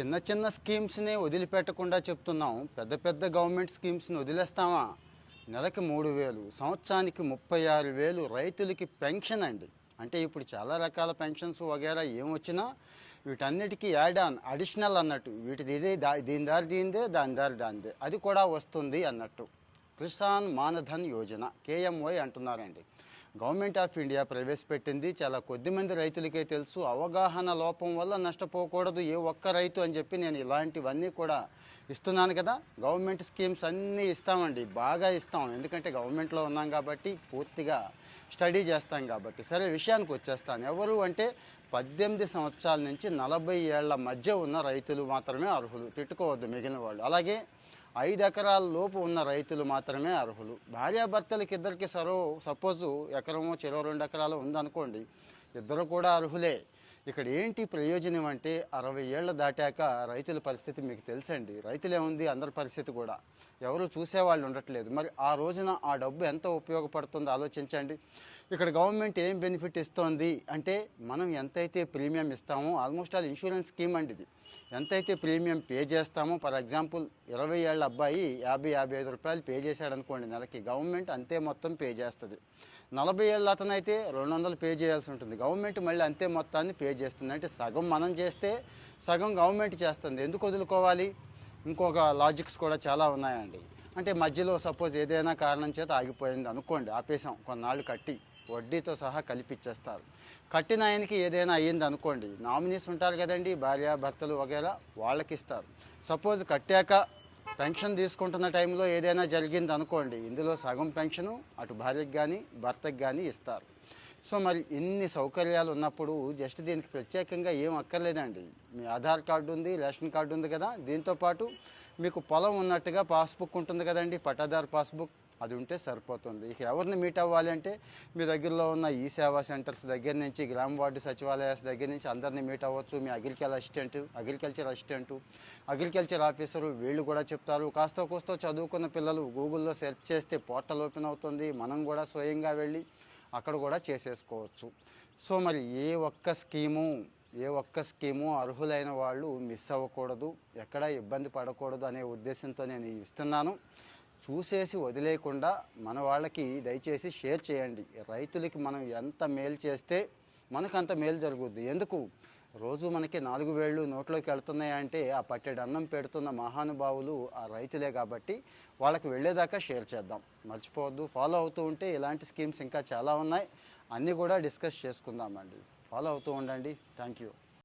చిన్న చిన్న స్కీమ్స్ని వదిలిపెట్టకుండా చెప్తున్నాం. పెద్ద పెద్ద గవర్నమెంట్ స్కీమ్స్ని వదిలేస్తామా? నెలకి మూడు వేలు సంవత్సరానికి ముప్పై ఆరు వేలు రైతులకి పెన్షన్ అండి. అంటే ఇప్పుడు చాలా రకాల పెన్షన్స్ వగేరా ఏమొచ్చినా వీటన్నిటికీ యాడ్ ఆన్ అడిషనల్ అన్నట్టు. వీటిది ఇదే దా దీని దారి దీనిదే దాని దారి దానిదే. అది కూడా వస్తుంది అన్నట్టు. కిసాన్ మానధన్ యోజన కేఎంవై అంటున్నారండి. గవర్నమెంట్ ఆఫ్ ఇండియా ప్రవేశపెట్టింది. చాలా కొద్ది మంది రైతులకే తెలుసు. అవగాహన లోపం వల్ల నష్టపోకూడదు ఏ ఒక్క రైతు అని చెప్పి నేను ఇలాంటివన్నీ కూడా ఇస్తున్నాను కదా. గవర్నమెంట్ స్కీమ్స్ అన్నీ ఇస్తామండి. బాగా ఇస్తాం. ఎందుకంటే గవర్నమెంట్లో ఉన్నాం కాబట్టి పూర్తిగా స్టడీ చేస్తాం కాబట్టి. సరే విషయానికి వచ్చేస్తాను. ఎవరు అంటే పద్దెనిమిది సంవత్సరాల నుంచి నలభై ఏళ్ళ మధ్య ఉన్న రైతులు మాత్రమే అర్హులు. తిట్టుకోవద్దు మిగిలిన వాళ్ళు. అలాగే ఐదు ఎకరాల లోపు ఉన్న రైతులు మాత్రమే అర్హులు. భార్యాభర్తలకి ఇద్దరికి సరో సపోజు ఎకరమో చెరో రెండు ఎకరాలు ఉందనుకోండి ఇద్దరు కూడా అర్హులే. ఇక్కడ ఏంటి ప్రయోజనం అంటే అరవై ఏళ్ళు దాటాక రైతుల పరిస్థితి మీకు తెలుసండి. రైతులే ఉంది అందరి పరిస్థితి కూడా. ఎవరు చూసేవాళ్ళు ఉండట్లేదు. మరి ఆ రోజున ఆ డబ్బు ఎంత ఉపయోగపడుతుందో ఆలోచించండి. ఇక్కడ గవర్నమెంట్ ఏం బెనిఫిట్ ఇస్తోంది అంటే మనం ఎంతైతే ప్రీమియం ఇస్తామో ఆల్మోస్ట్ ఆల్ ఇన్సూరెన్స్ స్కీమ్ అండి ఇది. ఎంతైతే ప్రీమియం పే చేస్తామో ఫర్ ఎగ్జాంపుల్ ఇరవై ఏళ్ళ అబ్బాయి యాభై యాభై ఐదు రూపాయలు పే చేశాడు అనుకోండి నెలకి గవర్నమెంట్ అంతే మొత్తం పే చేస్తుంది. నలభై ఏళ్ళ అతనైతే రెండు వందలు పే చేయాల్సి ఉంటుంది. గవర్నమెంట్ మళ్ళీ అంతే మొత్తాన్ని పే చేస్తుంది. అంటే సగం మనం చేస్తే సగం గవర్నమెంట్ చేస్తుంది. ఎందుకు వదులుకోవాలి? ఇంకొక లాజిక్స్ కూడా చాలా ఉన్నాయండి. అంటే మధ్యలో సపోజ్ ఏదైనా కారణం చేత ఆగిపోయింది అనుకోండి ఆపేసాం కొన్నాళ్ళు కట్టి వడ్డీతో సహా కలిపిచ్చేస్తారు. కట్టిన ఆయనకి ఏదైనా అయ్యింది అనుకోండి నామినీస్ ఉంటారు కదండి భార్య భర్తలు వగేరా వాళ్ళకి ఇస్తారు సపోజ్ కట్టాక పెన్షన్ తీసుకుంటున్న టైంలో ఏదైనా జరిగింది అనుకోండి ఇందులో సగం పెన్షను అటు భార్యకి కానీ భర్తకి కానీ ఇస్తారు. సో మరి ఇన్ని సౌకర్యాలు ఉన్నప్పుడు జస్ట్ దీనికి ప్రత్యేకంగా ఏం అక్కర్లేదండి. మీ ఆధార్ కార్డు ఉంది రేషన్ కార్డు ఉంది కదా దీంతోపాటు మీకు పొలం ఉన్నట్టుగా పాస్బుక్ ఉంటుంది కదండి పట్టాదారు పాస్బుక్ అది ఉంటే సరిపోతుంది. ఇక ఎవరిని మీట్ అవ్వాలి అంటే మీ దగ్గరలో ఉన్న ఈ సేవా సెంటర్స్ దగ్గర నుంచి గ్రామ వార్డు సచివాలయాస్ దగ్గర నుంచి అందరిని మీట్ అవ్వచ్చు. మీ agriculture assistant agriculture assistant agriculture officer వీళ్ళు కూడా చెప్తారు. కాస్త కోస్తో చదువుకున్న పిల్లలు గూగుల్లో సెర్చ్ చేస్తే పోర్టల్ ఓపెన్ అవుతుంది. మనం కూడా స్వయంగా వెళ్ళి అక్కడ కూడా చేసేసుకోవచ్చు. సో మరి ఏ ఒక్క స్కీము ఏ ఒక్క స్కీము అర్హులైన వాళ్ళు మిస్ అవ్వకూడదు ఎక్కడ ఇబ్బంది పడకూడదు అనే ఉద్దేశంతో నేను ఇస్తున్నాను. చూసేసి వదిలేయకుండా మన వాళ్ళకి దయచేసి షేర్ చేయండి. రైతులకి మనం ఎంత మేలు చేస్తే మనకు అంత మేలు జరుగుద్ది. ఎందుకు? రోజు మనకి నాలుగు వేళ్ళు నోట్లోకి వెళ్తున్నాయంటే ఆ పట్టెడు అన్నం పెడుతున్న మహానుభావులు ఆ రైతులే కాబట్టి వాళ్ళకి వెళ్ళేదాకా షేర్ చేద్దాం. మర్చిపోవద్దు. ఫాలో అవుతూ ఉంటే ఇలాంటి స్కీమ్స్ ఇంకా చాలా ఉన్నాయి. అన్నీ కూడా డిస్కస్ చేసుకుందామండి. ఫాలో అవుతూ ఉండండి. Thank you.